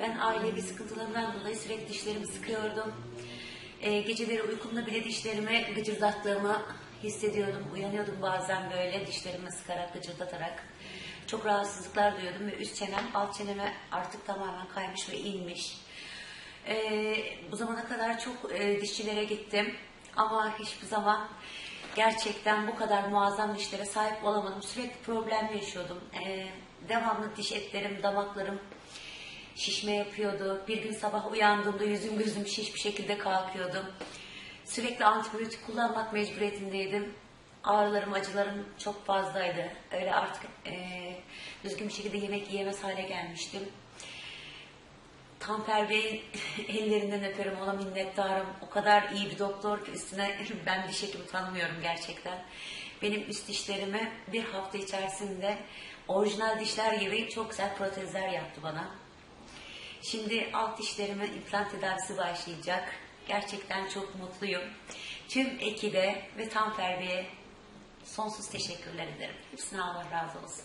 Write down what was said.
Ben ailevi sıkıntılarımdan dolayı sürekli dişlerimi sıkıyordum. Ee, geceleri uykumda bile dişlerimi gıcırdattığımı hissediyordum. Uyanıyordum bazen böyle dişlerimi sıkarak, gıcırdatarak. Çok rahatsızlıklar duyuyordum ve üst çenem, alt çeneme artık tamamen kaymış ve inmiş. Ee, bu zamana kadar çok e, dişçilere gittim ama hiçbir zaman gerçekten bu kadar muazzam dişlere sahip olamadım. Sürekli problem yaşıyordum. Ee, devamlı diş etlerim, damaklarım şişme yapıyordu. Bir gün sabah uyandığımda yüzüm gözüm şiş bir şekilde kalkıyordum. Sürekli antibiyotik kullanmak mecburiyetindeydim. Ağrılarım, acılarım çok fazlaydı. Öyle artık e, düzgün bir şekilde yemek yiyemez hale gelmiştim. Tanfer Bey'in ellerinden öperim, ona minnettarım. O kadar iyi bir doktor ki üstüne ben diş hekimi tanımıyorum gerçekten. Benim üst dişlerimi bir hafta içerisinde orijinal dişler gibi çok güzel protezler yaptı bana. Şimdi alt dişlerime implant tedavisi başlayacak. Gerçekten çok mutluyum. Tüm ekibe ve Tanfer Bey'e sonsuz teşekkürler ederim. Hepsine Allah razı olsun.